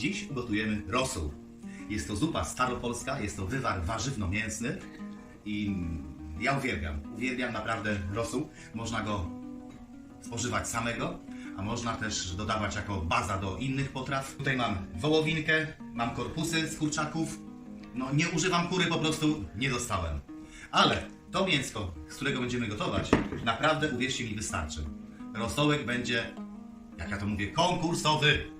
Dziś gotujemy rosół. Jest to zupa staropolska, jest to wywar warzywno-mięsny i ja uwielbiam, uwielbiam naprawdę rosół. Można go spożywać samego, a można też dodawać jako baza do innych potraw. Tutaj mam wołowinkę, mam korpusy z kurczaków. No nie używam kury, po prostu nie dostałem. Ale to mięsko, z którego będziemy gotować, naprawdę uwierzcie mi wystarczy. Rosołek będzie, jak ja to mówię, konkursowy.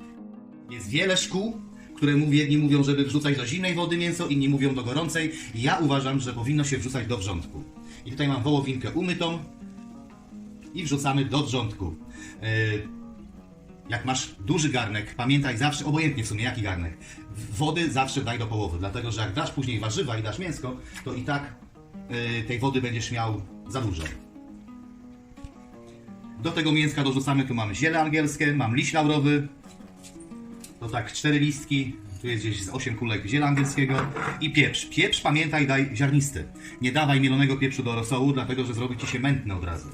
Jest wiele szkół, które mówi, jedni mówią, żeby wrzucać do zimnej wody mięso, inni mówią do gorącej. Ja uważam, że powinno się wrzucać do wrzątku. I tutaj mam wołowinkę umytą i wrzucamy do wrzątku. Yy, jak masz duży garnek, pamiętaj zawsze, obojętnie w sumie jaki garnek, wody zawsze daj do połowy, dlatego że jak dasz później warzywa i dasz mięsko, to i tak yy, tej wody będziesz miał za dużo. Do tego mięska dorzucamy, tu mamy ziele angielskie, mam liść laurowy, to tak cztery listki, tu jest gdzieś z 8 kulek ziela angielskiego i pieprz. Pieprz pamiętaj daj ziarnisty. Nie dawaj mielonego pieprzu do rosołu, dlatego że zrobi ci się mętny od razu.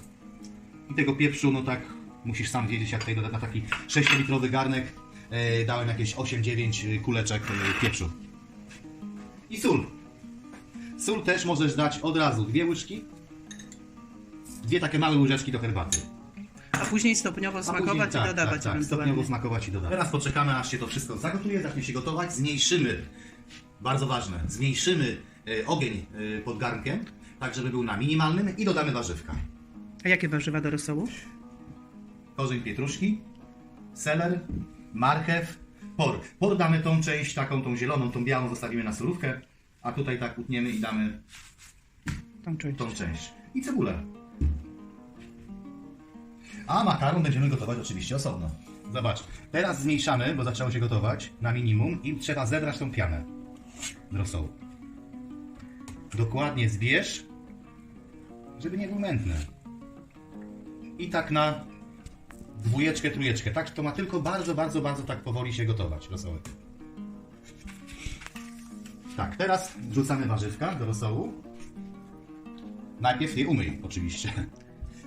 I tego pieprzu, no tak, musisz sam wiedzieć, jak tutaj na taki 6-litrowy garnek e, dałem jakieś 8-9 kuleczek e, pieprzu. I sól. Sól też możesz dać od razu dwie łyżki, dwie takie małe łyżeczki do herbaty. A później stopniowo A smakować później- i tak, dodawać tak, tak, ewentualnie. stopniowo smakować i dodawać. Teraz poczekamy, aż się to wszystko zagotuje, zacznie się gotować. Zmniejszymy, bardzo ważne, zmniejszymy e, ogień e, pod garnkiem, tak żeby był na minimalnym i dodamy warzywka. A jakie warzywa do rosołu? Korzeń pietruszki, seler, marchew, por. Por damy tą część taką, tą zieloną, tą białą zostawimy na surówkę, a tutaj tak utniemy i damy Tą część. tą część. I cebulę. A makaron będziemy gotować oczywiście osobno. Zobacz, teraz zmniejszamy, bo zaczęło się gotować na minimum i trzeba zebrać tą pianę z rosołu. Dokładnie zbierz, żeby nie był mętny. I tak na dwójeczkę, trójeczkę. Tak, to ma tylko bardzo, bardzo, bardzo tak powoli się gotować rosołek. Tak, teraz wrzucamy warzywka do rosołu. Najpierw je umyj, oczywiście.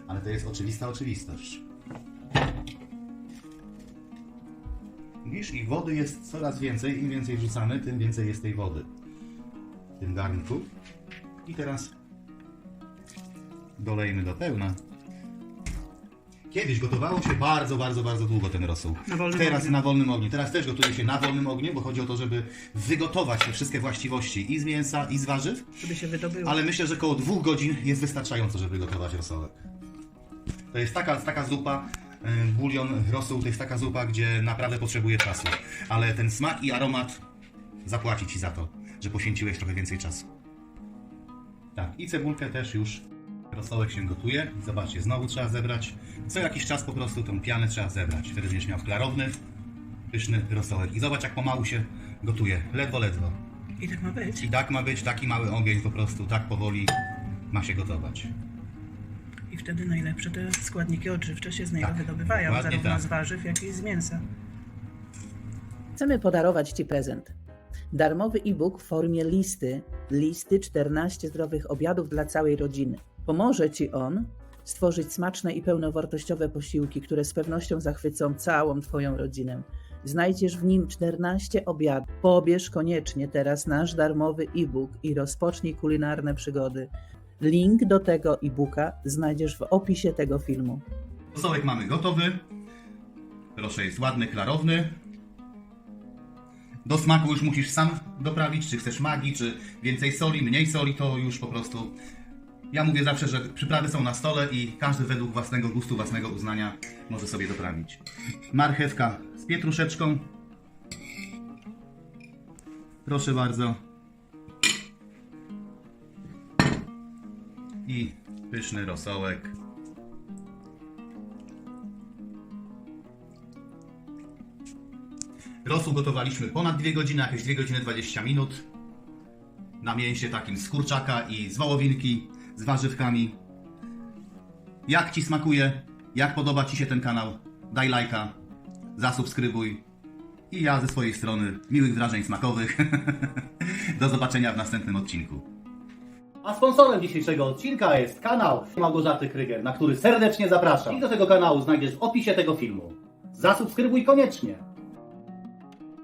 Ale to jest oczywista oczywistość. Widzisz, i wody jest coraz więcej. Im więcej wrzucamy, tym więcej jest tej wody w tym garnku. I teraz dolejmy do pełna. Kiedyś gotowało się bardzo, bardzo, bardzo długo ten rosół. Teraz ogniu. na wolnym ogniu. Teraz też gotuje się na wolnym ogniu, bo chodzi o to, żeby wygotować te wszystkie właściwości i z mięsa, i z warzyw. Żeby się wydobyło. Ale myślę, że około dwóch godzin jest wystarczająco, żeby gotować rosołek. To jest taka, taka zupa, y, bulion, rosół, to jest taka zupa, gdzie naprawdę potrzebuje czasu. Ale ten smak i aromat zapłaci Ci za to, że poświęciłeś trochę więcej czasu. Tak, i cebulkę też już. Rosołek się gotuje. Zobaczcie, znowu trzeba zebrać. Co jakiś czas po prostu tą pianę trzeba zebrać. Wtedy będziesz miał klarowny, pyszny rosołek. I zobacz, jak pomału się gotuje. Ledwo, ledwo. I tak ma być. I tak ma być taki mały ogień po prostu, tak powoli ma się gotować. Wtedy najlepsze te składniki odżywcze się z niego Tak, wydobywają, zarówno tak. z warzyw, jak i z mięsa. Chcemy podarować Ci prezent. Darmowy e-book w formie listy, listy 14 zdrowych obiadów dla całej rodziny. Pomoże Ci on stworzyć smaczne i pełnowartościowe posiłki, które z pewnością zachwycą całą Twoją rodzinę. Znajdziesz w nim 14 obiadów. Pobierz koniecznie teraz nasz darmowy e-book i rozpocznij kulinarne przygody. Link do tego e-booka znajdziesz w opisie tego filmu. Rosołek mamy gotowy. Proszę, jest ładny, klarowny. Do smaku już musisz sam doprawić, czy chcesz magii, czy więcej soli, mniej soli, to już po prostu... Ja mówię zawsze, że przyprawy są na stole i każdy według własnego gustu, własnego uznania może sobie doprawić. Marchewka z pietruszeczką. Proszę bardzo. Pyszny rosołek. Rosół gotowaliśmy ponad 2 godziny, jakieś 2 godziny 20 minut. Na mięsie takim z kurczaka i z wołowinki, z warzywkami. Jak Ci smakuje? Jak podoba Ci się ten kanał? Daj lajka, zasubskrybuj. I ja ze swojej strony miłych wrażeń smakowych. Do zobaczenia w następnym odcinku. A sponsorem dzisiejszego odcinka jest kanał Małgorzaty Kryger, na który serdecznie zapraszam. I do tego kanału znajdziesz w opisie tego filmu. Zasubskrybuj koniecznie.